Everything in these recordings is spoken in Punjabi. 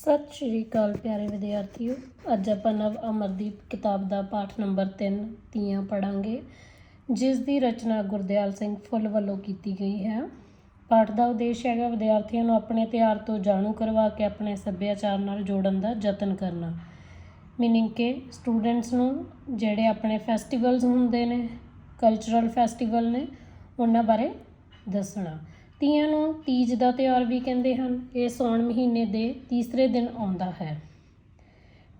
ਸਤਿ ਸ਼੍ਰੀ ਅਕਾਲ ਪਿਆਰੇ ਵਿਦਿਆਰਥੀਓ। ਅੱਜ ਆਪਾਂ ਨਵ ਅਮਰਦੀਪ ਕਿਤਾਬ ਦਾ ਪਾਠ ਨੰਬਰ 3 ਤੀਆਂ ਪੜਾਂਗੇ ਜਿਸ ਦੀ ਰਚਨਾ ਗੁਰਦਿਆਲ ਸਿੰਘ ਫੁੱਲ ਵੱਲੋਂ ਕੀਤੀ ਗਈ ਹੈ। ਪਾਠ ਦਾ ਉਦੇਸ਼ ਹੈਗਾ ਵਿਦਿਆਰਥੀਆਂ ਨੂੰ ਆਪਣੇ ਤਿਉਹਾਰ ਤੋਂ ਜਾਣੂ ਕਰਵਾ ਕੇ ਆਪਣੇ ਸੱਭਿਆਚਾਰ ਨਾਲ ਜੋੜਨ ਦਾ ਯਤਨ ਕਰਨਾ। ਮੀਨਿੰਗ ਕਿ ਸਟੂਡੈਂਟਸ ਨੂੰ ਜਿਹੜੇ ਆਪਣੇ ਫੈਸਟੀਵਲਸ ਹੁੰਦੇ ਨੇ ਕਲਚਰਲ ਫੈਸਟੀਵਲ ਨੇ, ਉਹਨਾਂ ਬਾਰੇ ਦੱਸਣਾ। ਤੀਆਂ ਨੂੰ ਤੀਜ ਦਾ ਤਿਉਹਾਰ ਵੀ ਕਹਿੰਦੇ ਹਨ। ਇਹ ਸੌਣ ਮਹੀਨੇ ਦੇ ਤੀਸਰੇ ਦਿਨ ਆਉਂਦਾ ਹੈ।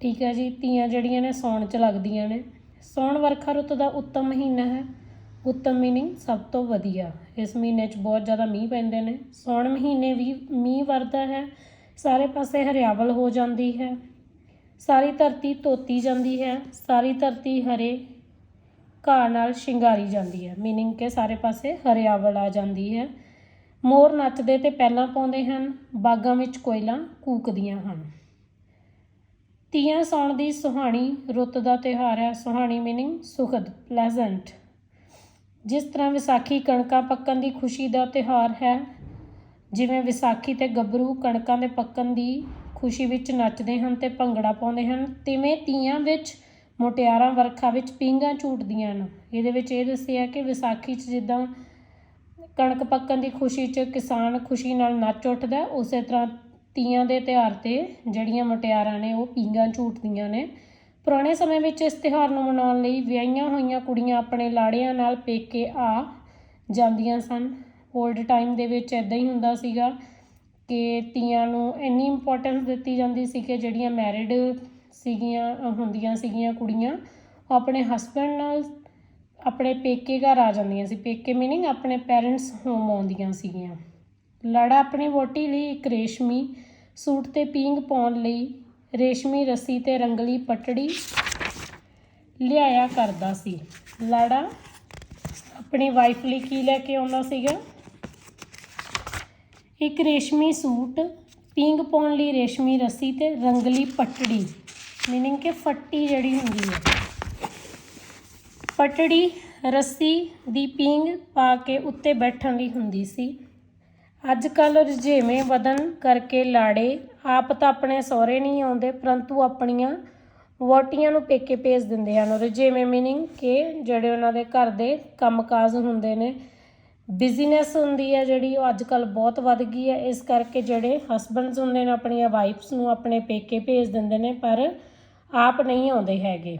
ਠੀਕ ਹੈ ਜੀ, ਤੀਆਂ ਜਿਹੜੀਆਂ ਨੇ ਸੌਣ ਚ ਲੱਗਦੀਆਂ ਨੇ। ਸੌਣ ਵਰਖਾ ਰੁੱਤ ਦਾ ਉੱਤਮ ਮਹੀਨਾ ਹੈ। ਉੱਤਮ ਮੀਨਿੰਗ ਸਭ ਤੋਂ ਵਧੀਆ। ਇਸ ਮਹੀਨੇ 'ਚ ਬਹੁਤ ਜ਼ਿਆਦਾ ਮੀਂਹ ਪੈਂਦੇ ਨੇ। ਸੌਣ ਮਹੀਨੇ ਵੀ ਮੀਂਹ ਵਰਦਾ ਹੈ। ਸਾਰੇ ਪਾਸੇ ਹਰਿਆਵਲ ਹੋ ਜਾਂਦੀ ਹੈ। ਸਾਰੀ ਧਰਤੀ ਧੋਤੀ ਜਾਂਦੀ ਹੈ। ਸਾਰੀ ਧਰਤੀ ਹਰੇ ਘਾਹ ਨਾਲ ਸ਼ਿੰਗਾਰੀ ਜਾਂਦੀ ਹੈ। ਮੀਨਿੰਗ ਕਿ ਸਾਰੇ ਪਾਸੇ ਹਰਿਆਵਲ ਆ ਜਾਂਦੀ ਹੈ। ਮੋਰ ਨੱਚਦੇ ਤੇ ਪੈਲਾਂ ਪਾਉਂਦੇ ਹਨ, ਬਾਗਾਂ ਵਿੱਚ ਕੋਇਲਾਂ ਕੂਕਦੀਆਂ ਹਨ। ਤੀਆਂ ਸੌਣ ਦੀ ਸੁਹਾਣੀ ਰੁੱਤ ਦਾ ਤਿਉਹਾਰ ਹੈ। ਸੁਹਾਣੀ ਮੀਨਿੰਗ ਸੁਖਦ ਪਲੇਜ਼ੈਂਟ ਜਿਸ ਤਰ੍ਹਾਂ ਵਿਸਾਖੀ ਕਣਕਾਂ ਪੱਕਣ ਦੀ ਖੁਸ਼ੀ ਦਾ ਤਿਉਹਾਰ ਹੈ, ਜਿਵੇਂ ਵਿਸਾਖੀ ਤੇ ਗੱਭਰੂ ਕਣਕਾਂ ਦੇ ਪੱਕਣ ਦੀ ਖੁਸ਼ੀ ਵਿੱਚ ਨੱਚਦੇ ਹਨ ਤੇ ਭੰਗੜਾ ਪਾਉਂਦੇ ਹਨ, ਤਿਵੇਂ ਤੀਆਂ ਵਿੱਚ ਮੁਟਿਆਰਾਂ ਵਰਖਾ ਵਿੱਚ ਪੀਂਘਾਂ ਝੂਟਦੀਆਂ ਹਨ। ਇਹਦੇ ਵਿੱਚ ਇਹ ਦੱਸਿਆ ਕਿ ਵਿਸਾਖੀ 'ਚ ਜਿੱਦਾਂ ਕਣਕ ਪੱਕਣ ਦੀ ਖੁਸ਼ੀ 'ਚ ਕਿਸਾਨ ਖੁਸ਼ੀ ਨਾਲ ਨੱਚ ਉੱਠਦਾ ਉਸੇ ਤਰ੍ਹਾਂ ਤੀਆਂ ਦੇ ਤਿਉਹਾਰ ਤੇ ਜਿਹੜੀਆਂ ਮੁਟਿਆਰਾਂ ਨੇ, ਉਹ ਪੀਂਘਾਂ ਝੂਟਦੀਆਂ ਨੇ। ਪੁਰਾਣੇ ਸਮੇਂ ਵਿੱਚ ਇਸ ਤਿਉਹਾਰ ਨੂੰ ਮਨਾਉਣ ਲਈ ਵਿਆਹੀਆਂ ਹੋਈਆਂ ਕੁੜੀਆਂ ਆਪਣੇ ਲਾੜਿਆਂ ਨਾਲ ਪੇਕੇ ਆ ਜਾਂਦੀਆਂ ਸਨ। 올ਡ ਟਾਈਮ ਦੇ ਵਿੱਚ ਇਦਾਂ ਹੀ ਹੁੰਦਾ ਸੀਗਾ ਕਿ ਤੀਆਂ ਨੂੰ ਇੰਨੀ ਇੰਪੋਰਟੈਂਸ ਦਿੱਤੀ ਜਾਂਦੀ ਸੀ ਕਿ ਜਿਹੜੀਆਂ ਮੈਰਿਡ ਸੀਗੀਆਂ, ਹੁੰਦੀਆਂ ਸੀਗੀਆਂ ਕੁੜੀਆਂ, ਉਹ ਆਪਣੇ ਹਸਬੈਂਡ ਨਾਲ ਆਪਣੇ ਪੇਕੇ ਘਰ ਆ ਜਾਂਦੀਆਂ ਸੀ। ਪੇਕੇ ਮੀਨਿੰਗ ਆਪਣੇ ਪੇਰੈਂਟਸ ਹੋਮ ਆਉਂਦੀਆਂ ਸੀਗੀਆਂ। ਲਾੜਾ ਆਪਣੀ ਵੋਟੀ ਲਈ ਇੱਕ ਰੇਸ਼ਮੀ ਸੂਟ ਤੇ ਪੀਂਘ ਪਾਉਣ ਲਈ ਰੇਸ਼ਮੀ ਰੱਸੀ ਤੇ ਰੰਗਲੀ ਪਟੜੀ ਲਿਆਇਆ ਕਰਦਾ ਸੀ। ਲਾੜਾ ਆਪਣੀ ਵਾਈਫ ਲਈ ਕੀ ਲੈ ਕੇ ਆਉਂਦਾ ਸੀਗਾ? ਇੱਕ ਰੇਸ਼ਮੀ ਸੂਟ, ਪੀਂਘ ਪਾਉਣ ਲਈ ਰੇਸ਼ਮੀ ਰੱਸੀ ਤੇ ਰੰਗਲੀ ਪਟੜੀ। ਮੀਨਿੰਗ ਕਿ ਫੱਟੀ ਜਿਹੜੀ ਹੁੰਦੀ ਹੈ। ਪਟੜੀ ਰੱਸੀ ਦੀ ਪੀਂਘ ਪਾ ਕੇ ਉੱਤੇ ਬੈਠਣ ਲਈ ਹੁੰਦੀ ਸੀ। ਅੱਜ ਕੱਲ ਰੁਝੇਵੇਂ ਵਧਣ ਕਰਕੇ ਲਾੜੇ ਆਪ ਤਾਂ ਆਪਣੇ ਸਹੁਰੇ ਨਹੀਂ ਆਉਂਦੇ, ਪਰੰਤੂ ਆਪਣੀਆਂ ਵੋਟੀਆਂ ਨੂੰ ਪੇਕੇ ਭੇਜ ਦਿੰਦੇ ਹਨ। ਰੁਝੇਵੇਂ ਮੀਨਿੰਗ ਕਿ ਜਿਹੜੇ ਉਹਨਾਂ ਦੇ ਘਰ ਦੇ ਕੰਮਕਾਜ ਹੁੰਦੇ ਨੇ ਬਿਜ਼ਨਸ ਹੁੰਦੀ ਹੈ ਜਿਹੜੀ, ਉਹ ਅੱਜ ਕੱਲ ਬਹੁਤ ਵੱਧ ਗਈ ਹੈ। ਇਸ ਕਰਕੇ ਜਿਹੜੇ ਹਸਬੰਡਸ ਹੁੰਦੇ ਨੇ, ਆਪਣੀਆਂ ਵਾਈਫਸ ਨੂੰ ਆਪਣੇ ਪੇਕੇ ਭੇਜ ਦਿੰਦੇ ਨੇ, ਪਰ ਆਪ ਨਹੀਂ ਆਉਂਦੇ ਹੈਗੇ।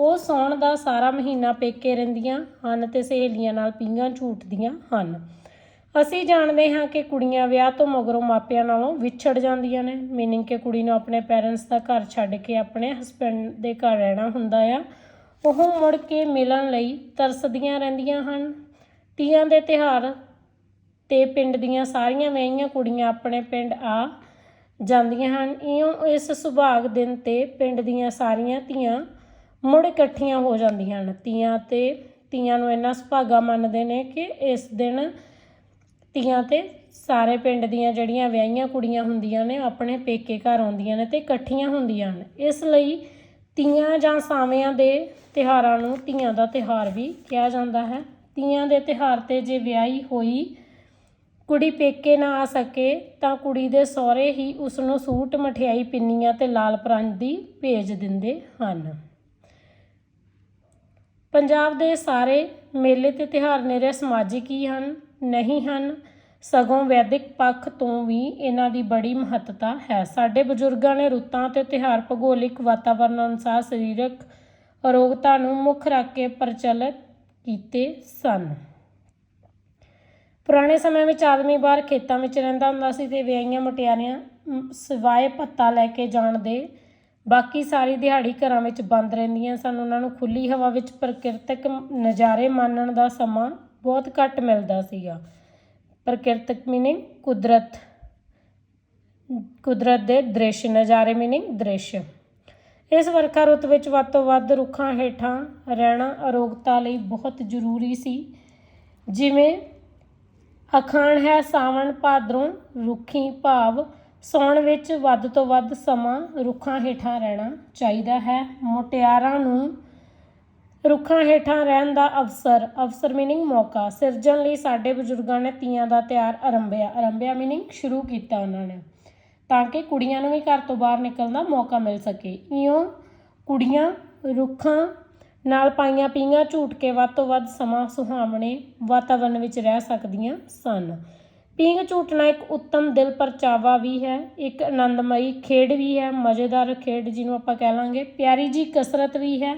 ਉਹ ਸੌਣ ਦਾ ਸਾਰਾ ਮਹੀਨਾ ਪੇਕੇ ਰਹਿੰਦੀਆਂ ਹਨ ਤੇ ਸਹੇਲੀਆਂ ਨਾਲ ਪੀਂਘਾਂ ਝੂਟਦੀਆਂ ਹਨ। ਅਸੀਂ ਜਾਣਦੇ ਹਾਂ ਕਿ ਕੁੜੀਆਂ ਵਿਆਹ ਤੋਂ ਮਗਰੋਂ ਮਾਪਿਆਂ ਨਾਲੋਂ ਵਿਛੜ ਜਾਂਦੀਆਂ ਨੇ। ਮੀਨਿੰਗ ਕਿ ਕੁੜੀ ਨੂੰ ਆਪਣੇ ਪੇਰੈਂਟਸ ਦਾ ਘਰ ਛੱਡ ਕੇ ਆਪਣੇ ਹਸਬੈਂਡ ਦੇ ਘਰ ਰਹਿਣਾ ਹੁੰਦਾ ਆ। ਉਹ ਮੁੜ ਕੇ ਮਿਲਣ ਲਈ ਤਰਸਦੀਆਂ ਰਹਿੰਦੀਆਂ ਹਨ। ਤੀਆਂ ਦੇ ਤਿਉਹਾਰ ਤੇ ਪਿੰਡ ਦੀਆਂ ਸਾਰੀਆਂ ਵਿਆਹੀਆਂ ਕੁੜੀਆਂ ਆਪਣੇ ਪਿੰਡ ਆ ਜਾਂਦੀਆਂ ਹਨ। ਇਉਂ ਇਸ ਸੁਭਾਗ ਦਿਨ ਤੇ ਪਿੰਡ ਦੀਆਂ ਸਾਰੀਆਂ ਧੀਆਂ ਮੁੜ ਇਕੱਠੀਆਂ ਹੋ ਜਾਂਦੀਆਂ ਹਨ ਤੀਆਂ ਤੇ ਤੀਆਂ ਨੂੰ ਇੰਨਾ ਸੁਭਾਗਾ ਮੰਨਦੇ ਨੇ ਕਿ ਇਸ ਦਿਨ ਤੀਆਂ ਤੇ ਸਾਰੇ ਪਿੰਡ ਦੀਆਂ ਜਿਹੜੀਆਂ ਵਿਆਹੀਆਂ ਕੁੜੀਆਂ ਹੁੰਦੀਆਂ ਨੇ ਆਪਣੇ ਪੇਕੇ ਘਰ ਆਉਂਦੀਆਂ ਨੇ ਤੇ ਇਕੱਠੀਆਂ ਹੁੰਦੀਆਂ ਹਨ ਇਸ ਲਈ ਤੀਆਂ ਜਾਂ ਸਾਵਿਆਂ ਦੇ ਤਿਉਹਾਰਾਂ ਨੂੰ ਤੀਆਂ ਦਾ ਤਿਉਹਾਰ ਵੀ ਕਿਹਾ ਜਾਂਦਾ ਹੈ। ਤੀਆਂ ਦੇ ਤਿਉਹਾਰ ਤੇ ਜੇ ਵਿਆਹੀ ਹੋਈ ਕੁੜੀ ਪੇਕੇ ਨਾ ਆ ਸਕੇ, ਤਾਂ ਕੁੜੀ ਦੇ ਸਹੁਰੇ ਹੀ ਉਸ ਨੂੰ ਸੂਟ, ਮਠਿਆਈ, ਪਿੰਨੀਆਂ ਤੇ ਲਾਲ ਪਰਾਂਦੀ ਭੇਜ ਦਿੰਦੇ ਹਨ। ਪੰਜਾਬ ਦੇ ਸਾਰੇ ਮੇਲੇ ਤੇ ਤਿਉਹਾਰ ਨਿਰੇ ਸਮਾਜਿਕ ਹੀ ਹਨ ਨਹੀਂ ਹਨ। ਸਗੋਂ ਵੈਦਿਕ ਪੱਖ ਤੋਂ ਵੀ ਇਹਨਾਂ ਦੀ ਬੜੀ ਮਹੱਤਤਾ ਹੈ। ਸਾਡੇ ਬਜ਼ੁਰਗਾਂ ਨੇ ਰੁੱਤਾਂ ਤੇ ਤਿਉਹਾਰ ਭੂਗੋਲਿਕ ਵਾਤਾਵਰਣ ਅਨੁਸਾਰ ਸਰੀਰਕ ਅਰੋਗਤਾ ਨੂੰ ਮੁੱਖ ਰੱਖ ਕੇ ਪ੍ਰਚਲਿਤ ਕੀਤੇ ਸਨ। ਪੁਰਾਣੇ ਸਮੇਂ ਵਿੱਚ ਆਦਮੀ ਬਾਹਰ ਖੇਤਾਂ ਵਿੱਚ ਰਹਿੰਦਾ ਹੁੰਦਾ ਸੀ ਤੇ ਵਿਆਹੀਆਂ ਮੁਟਿਆਰੀਆਂ ਅਮ, ਸਿਵਾਏ ਭੱਤਾ ਲੈ ਕੇ ਜਾਣ ਦੇ ਬਾਕੀ ਸਾਰੀ ਦਿਹਾੜੀ ਘਰਾਂ ਵਿੱਚ ਬੰਦ ਰਹਿੰਦੀਆਂ ਸਨ। ਉਹਨਾਂ ਨੂੰ ਖੁੱਲੀ ਹਵਾ ਵਿੱਚ ਪ੍ਰਕਿਰਤਕ ਨਜ਼ਾਰੇ ਮਾਣਨ ਦਾ ਸਮਾਂ ਬਹੁਤ ਘੱਟ ਮਿਲਦਾ ਸੀਗਾ। ਪ੍ਰਕਿਰਤਕ ਮੀਨਿੰਗ ਕੁਦਰਤ। ਕੁਦਰਤ ਦੇ ਦ੍ਰਿਸ਼, ਨਜ਼ਾਰੇ ਮੀਨਿੰਗ ਦ੍ਰਿਸ਼। ਇਸ ਵਰਖਾ ਰੁੱਤ ਵਿੱਚ ਵੱਧ ਤੋਂ ਵੱਧ ਰੁੱਖਾਂ ਹੇਠਾਂ ਰਹਿਣਾ ਅਰੋਗਤਾ ਲਈ ਬਹੁਤ ਜ਼ਰੂਰੀ ਸੀ। ਜਿਵੇਂ ਅਖਾਣ ਹੈ ਸਾਵਣ ਭਾਦਰੋਂ ਰੁੱਖੀ ਭਾਵ ਸੌਣ ਵਿੱਚ ਵੱਧ ਤੋਂ ਵੱਧ ਸਮਾਂ ਰੁੱਖਾਂ ਹੇਠਾਂ ਰਹਿਣਾ ਚਾਹੀਦਾ ਹੈ। ਮੁਟਿਆਰਾਂ ਨੂੰ ਰੁੱਖਾਂ ਹੇਠਾਂ ਰਹਿਣ ਦਾ ਅਵਸਰ ਅਵਸਰ ਮੀਨਿੰਗ ਮੌਕਾ, ਸਿਰਜਣ ਲਈ ਸਾਡੇ ਬਜ਼ੁਰਗਾਂ ਨੇ ਤੀਆਂ ਦਾ ਤਿਉਹਾਰ ਆਰੰਭਿਆ ਆਰੰਭਿਆ ਮੀਨਿੰਗ ਸ਼ੁਰੂ ਕੀਤਾ ਉਹਨਾਂ ਨੇ। ਤਾਂ ਕਿ ਕੁੜੀਆਂ ਨੂੰ ਵੀ ਘਰ ਤੋਂ ਬਾਹਰ ਨਿਕਲਣ ਦਾ ਮੌਕਾ ਮਿਲ ਸਕੇ। ਇਉਂ ਕੁੜੀਆਂ ਰੁੱਖਾਂ ਨਾਲ ਪਾਈਆਂ ਪੀਂਘਾਂ ਝੂਟ ਕੇ ਵੱਧ ਤੋਂ ਵੱਧ ਸਮਾਂ ਸੁਹਾਵਣੇ ਵਾਤਾਵਰਣ ਵਿੱਚ ਰਹਿ ਸਕਦੀਆਂ ਸਨ। ਪੀਂਘ ਝੂਟਣਾ ਇੱਕ ਉੱਤਮ ਦਿਲ ਪਰਚਾਵਾ ਵੀ ਹੈ, ਇੱਕ ਆਨੰਦਮਈ ਖੇਡ ਵੀ ਹੈ, ਮਜ਼ੇਦਾਰ ਖੇਡ ਜਿਹਨੂੰ ਆਪਾਂ ਕਹਿ ਲਾਂਗੇ। ਪਿਆਰੀ ਜੀ ਕਸਰਤ ਵੀ ਹੈ,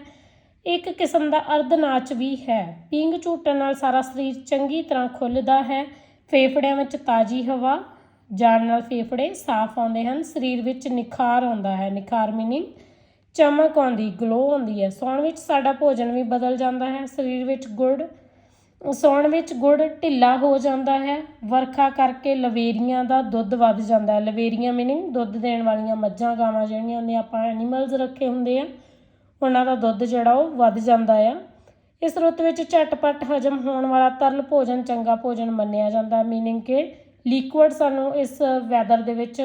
ਇੱਕ ਕਿਸਮ ਦਾ ਅਰਧ ਨਾਚ ਵੀ ਹੈ। ਪੀਂਘ ਝੂਟਣ ਨਾਲ ਸਾਰਾ ਸਰੀਰ ਚੰਗੀ ਤਰ੍ਹਾਂ ਖੁੱਲਦਾ ਹੈ, ਫੇਫੜਿਆਂ ਵਿੱਚ ਤਾਜ਼ੀ ਹਵਾ ਜਾਣ ਨਾਲ ਫੇਫੜੇ ਸਾਫ਼ ਆਉਂਦੇ ਹਨ, ਸਰੀਰ ਵਿੱਚ ਨਿਖਾਰ ਆਉਂਦਾ ਹੈ। ਨਿਖਾਰ ਮੀਨਿੰਗ ਚਮਕ ਆਉਂਦੀ ਗਲੋ ਆਉਂਦੀ ਹੈ। ਸੌਣ ਵਿੱਚ ਸਾਡਾ ਭੋਜਨ ਵੀ ਬਦਲ ਜਾਂਦਾ ਹੈ, ਸਰੀਰ ਵਿੱਚ ਗੁੜ ਸੌਣ ਵਿੱਚ ਗੁੜ ਢਿੱਲਾ ਹੋ ਜਾਂਦਾ ਹੈ। ਵਰਖਾ ਕਰਕੇ ਲਵੇਰੀਆਂ ਦਾ ਦੁੱਧ ਵੱਧ ਜਾਂਦਾ ਹੈ। ਲਵੇਰੀਆਂ ਮੀਨਿੰਗ ਦੁੱਧ ਦੇਣ ਵਾਲੀਆਂ ਮੱਝਾਂ, ਗਾਵਾਂ ਜਿਹੜੀਆਂ ਹੁੰਦੀਆਂ ਆਪਾਂ ਐਨੀਮਲਸ ਰੱਖੇ ਹੁੰਦੇ ਆ, ਉਹਨਾਂ ਦਾ ਦੁੱਧ ਜਿਹੜਾ ਉਹ ਵੱਧ ਜਾਂਦਾ ਆ। ਇਸ ਰੁੱਤ ਵਿੱਚ ਝਟਪਟ ਹਜਮ ਹੋਣ ਵਾਲਾ ਤਰਲ ਭੋਜਨ ਚੰਗਾ ਭੋਜਨ ਮੰਨਿਆ ਜਾਂਦਾ ਮੀਨਿੰਗ ਕਿ ਲਿਕੁਇਡ ਸਾਨੂੰ ਇਸ ਵੈਦਰ ਦੇ ਵਿੱਚ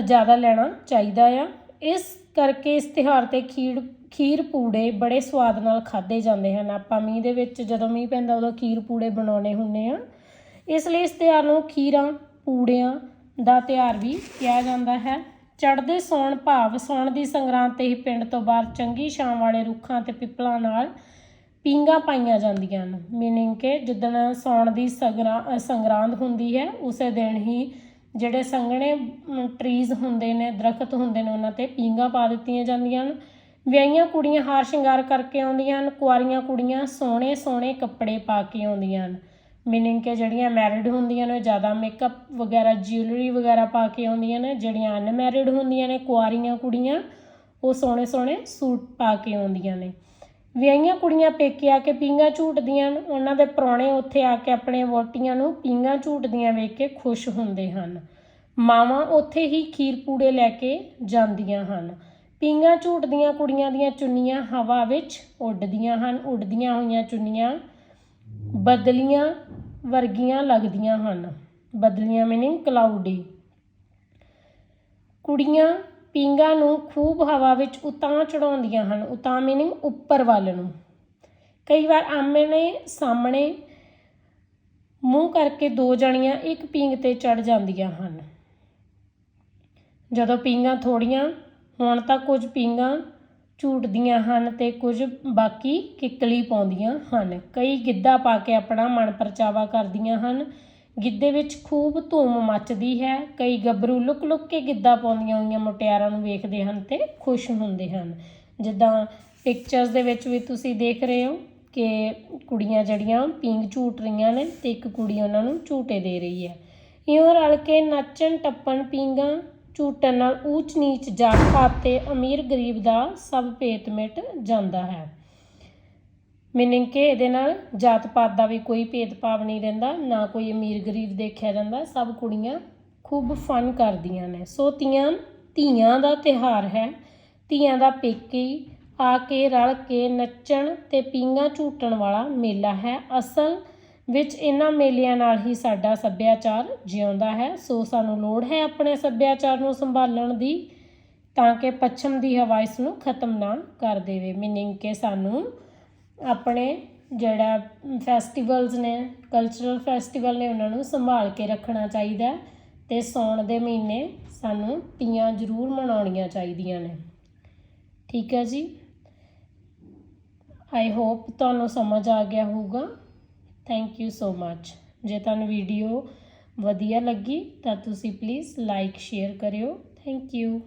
ਜ਼ਿਆਦਾ ਲੈਣਾ ਚਾਹੀਦਾ ਆ। ਇਸ ਕਰਕੇ ਇਸ ਤਿਉਹਾਰ ਤੇ ਖੀਰ ਖੀਰ ਪੂੜੇ ਬੜੇ ਸਵਾਦ ਨਾਲ ਖਾਦੇ ਜਾਂਦੇ ਹਨ। ਆਪਾਂ ਮੀਂਹ ਦੇ ਵਿੱਚ ਜਦੋਂ ਮੀਂਹ ਪੈਂਦਾ ਉਦੋਂ ਖੀਰ ਪੂੜੇ ਬਣਾਉਣੇ ਹੁੰਦੇ ਆ ਇਸ ਲਈ ਇਸ ਤਿਉਹਾਰ ਨੂੰ ਖੀਰਾਂ, ਪੂੜਿਆਂ ਦਾ ਤਿਉਹਾਰ ਵੀ ਕਿਹਾ ਜਾਂਦਾ ਹੈ। ਚੜ੍ਹਦੇ ਸੌਣ ਭਾਵ ਸੌਣ ਦੀ ਸੰਗਰਾਂਦ ਤੇ ਹੀ ਪਿੰਡ ਤੋਂ ਬਾਹਰ ਚੰਗੀ ਛਾਂ ਵਾਲੇ ਰੁੱਖਾਂ ਤੇ ਪਿੱਪਲਾਂ ਨਾਲ ਪੀਂਘਾਂ ਪਾਈਆਂ ਜਾਂਦੀਆਂ ਹਨ। ਮੀਨਿੰਗ ਕਿ ਜਿੱਦਣ ਸੌਣ ਦੀ ਸਗਰਾ, ਸੰਗਰਾਂਦ ਹੁੰਦੀ ਹੈ, ਉਸੇ ਦਿਨ ਹੀ ਜਿਹੜੇ ਸੰਘਣੇ ਟਰੀਜ਼ ਹੁੰਦੇ ਨੇ, ਦਰਖਤ ਹੁੰਦੇ ਨੇ, ਉਹਨਾਂ ਤੇ ਪੀਂਘਾਂ ਪਾ ਦਿੱਤੀਆਂ ਜਾਂਦੀਆਂ ਹਨ। ਵਿਆਹੀਆਂ ਕੁੜੀਆਂ ਹਾਰ ਸ਼ਿੰਗਾਰ ਕਰਕੇ ਆਉਂਦੀਆਂ ਹਨ, ਕੁਆਰੀਆਂ ਕੁੜੀਆਂ ਸੋਹਣੇ ਸੋਹਣੇ ਕੱਪੜੇ ਪਾ ਕੇ ਆਉਂਦੀਆਂ ਹਨ। ਮੀਨਿੰਗ ਕਿ ਜਿਹੜੀਆਂ ਮੈਰਿਡ ਹੁੰਦੀਆਂ ਨੇ, ਉਹ ਜ਼ਿਆਦਾ ਮੇਕਅਪ ਵਗੈਰਾ ਜਿਊਲਰੀ ਵਗੈਰਾ ਪਾ ਕੇ ਆਉਂਦੀਆਂ ਨੇ, ਜਿਹੜੀਆਂ ਅਨਮੈਰਿਡ ਹੁੰਦੀਆਂ ਨੇ, ਕੁਆਰੀਆਂ ਕੁੜੀਆਂ, ਉਹ ਸੋਹਣੇ ਸੋਹਣੇ ਸੂਟ ਪਾ ਕੇ ਆਉਂਦੀਆਂ ਨੇ। ਵਿਆਹੀਆਂ ਕੁੜੀਆਂ ਪੇਕੇ ਆ ਕੇ ਪੀਂਘਾਂ ਝੂਟਦੀਆਂ ਹਨ। ਉਹਨਾਂ ਦੇ ਪ੍ਰਾਹੁਣੇ ਉੱਥੇ ਆ ਕੇ ਆਪਣੇ ਵੋਟੀਆਂ ਨੂੰ ਪੀਂਘਾਂ ਝੂਟਦੀਆਂ ਵੇਖ ਕੇ ਖੁਸ਼ ਹੁੰਦੇ ਹਨ। ਮਾਵਾਂ ਉੱਥੇ ਹੀ ਖੀਰ ਪੂੜੇ ਲੈ ਕੇ ਜਾਂਦੀਆਂ ਹਨ। ਪੀਂਘਾਂ ਝੂਟਦੀਆਂ ਕੁੜੀਆਂ ਦੀਆਂ ਚੁੰਨੀਆਂ ਹਵਾ ਵਿੱਚ ਉੱਡਦੀਆਂ ਹਨ। ਉੱਡਦੀਆਂ ਹੋਈਆਂ ਚੁੰਨੀਆਂ ਬਦਲੀਆਂ ਵਰਗੀਆਂ ਲੱਗਦੀਆਂ ਹਨ। ਬਦਲੀਆਂ ਮੀਨਿੰਗ ਕਲਾਉਡੀ ਕੁੜੀਆਂ ਪੀਂਘਾਂ ਨੂੰ ਖੂਬ ਹਵਾ ਵਿੱਚ ਉਤਾਂ ਚੜਾਉਂਦੀਆਂ ਹਨ ਉਤਾਂ ਮੀਨਿੰਗ ਉੱਪਰ ਵੱਲ ਨੂੰ। ਕਈ ਵਾਰ ਆਮਣੇ ਸਾਹਮਣੇ ਮੂੰਹ ਕਰਕੇ ਦੋ ਜਣੀਆਂ ਇੱਕ ਪੀਂਘ ਤੇ ਚੜ ਜਾਂਦੀਆਂ ਹਨ। ਜਦੋਂ ਪੀਂਘਾਂ ਥੋੜੀਆਂ ਹੋਣ ਤਾਂ ਕੁਝ ਪੀਂਘਾਂ ਝੂਟਦੀਆਂ ਹਨ ਤੇ ਕੁਝ ਬਾਕੀ ਕਿੱਕਲੀ ਪਾਉਂਦੀਆਂ ਹਨ। ਕਈ ਗਿੱਧਾ ਪਾ ਕੇ ਆਪਣਾ ਮਨ ਪਰਚਾਵਾ ਕਰਦੀਆਂ ਹਨ ਗਿੱਧੇ ਵਿੱਚ ਖੂਬ ਧੂਮ ਮੱਚਦੀ ਹੈ। ਕਈ ਗੱਭਰੂ ਲੁਕ-ਲੁਕ ਕੇ ਗਿੱਧਾ ਪਾਉਂਦੀਆਂ ਹੋਈਆਂ ਮੁਟਿਆਰਾਂ ਨੂੰ ਵੇਖਦੇ ਹਨ ਤੇ ਖੁਸ਼ ਹੁੰਦੇ ਹਨ। ਜਿੱਦਾਂ ਪਿਕਚਰਸ ਦੇ ਵਿੱਚ ਵੀ ਤੁਸੀਂ ਦੇਖ ਰਹੇ ਹੋ ਕਿ ਕੁੜੀਆਂ ਜਿਹੜੀਆਂ ਪੀਂਘ ਝੂਟ ਰਹੀਆਂ ਨੇ ਤੇ ਇੱਕ ਕੁੜੀ ਉਹਨਾਂ ਨੂੰ ਝੂਟੇ ਦੇ ਰਹੀ ਹੈ। ਇਉਂ ਰਲ ਕੇ ਨੱਚਣ, ਟੱਪਣ, ਪੀਂਘਾਂ, ਝੂਟਣ ਨਾਲ ਊਚ ਨੀਚ ਜਾਤ ਪਾਤ ਤੇ ਅਮੀਰ ਗਰੀਬ ਦਾ ਸਭ ਭੇਤ ਮਿਟ ਜਾਂਦਾ ਹੈ। ਮੀਨਿੰਗ ਕਿ ਇਹਦੇ ਨਾਲ ਜਾਤ ਪਾਤ ਦਾ ਵੀ ਕੋਈ ਭੇਦਭਾਵ ਨਹੀਂ ਰਹਿੰਦਾ, ਨਾ ਕੋਈ ਅਮੀਰ ਗਰੀਬ ਦੇਖਿਆ ਜਾਂਦਾ। ਸਭ ਕੁੜੀਆਂ ਖੂਬ ਫਨ ਕਰਦੀਆਂ ਨੇ। ਸੋ ਤੀਆਂ, ਧੀਆਂ ਦਾ ਤਿਹਾਰ ਹੈ। ਧੀਆਂ ਦਾ ਪੇਕੇ ਆ ਕੇ ਰਲ ਕੇ ਨੱਚਣ ਤੇ ਪੀਂਘਾਂ ਝੂਟਣ ਵਾਲਾ ਮੇਲਾ ਹੈ। ਅਸਲ ਵਿੱਚ ਇਹਨਾਂ ਮੇਲਿਆਂ ਨਾਲ ਹੀ ਸਾਡਾ ਸੱਭਿਆਚਾਰ ਜਿਉਂਦਾ ਹੈ। ਸੋ ਸਾਨੂੰ ਲੋੜ ਹੈ ਆਪਣੇ ਸੱਭਿਆਚਾਰ ਨੂੰ ਸੰਭਾਲਣ ਦੀ, ਤਾਂ ਕਿ ਪੱਛਮ ਦੀ ਹਵਾ ਇਸ ਨੂੰ ਖਤਮ ਨਾ ਕਰ ਦੇਵੇ। ਮੀਨਿੰਗ ਕਿ ਸਾਨੂੰ ਆਪਣੇ ਜਿਹੜਾ ਫੈਸਟੀਵਲਸ ਨੇ ਕਲਚਰਲ ਫੈਸਟੀਵਲ ਨੇ, ਉਹਨਾਂ ਨੂੰ ਸੰਭਾਲ ਕੇ ਰੱਖਣਾ ਚਾਹੀਦਾ ਅਤੇ ਸਾਉਣ ਦੇ ਮਹੀਨੇ ਸਾਨੂੰ ਤੀਆਂ ਜ਼ਰੂਰ ਮਨਾਉਣੀਆਂ ਚਾਹੀਦੀਆਂ ਨੇ। ਠੀਕ ਹੈ ਜੀ? ਆਈ ਹੋਪ ਤੁਹਾਨੂੰ ਸਮਝ ਆ ਗਿਆ ਹੋਊਗਾ। ਥੈਂਕ ਯੂ ਸੋ ਮੱਚ ਜੇ ਤੁਹਾਨੂੰ ਵੀਡੀਓ ਵਧੀਆ ਲੱਗੀ ਤਾਂ ਤੁਸੀਂ ਪਲੀਜ਼ ਲਾਈਕ ਸ਼ੇਅਰ ਕਰਿਓ। Thank you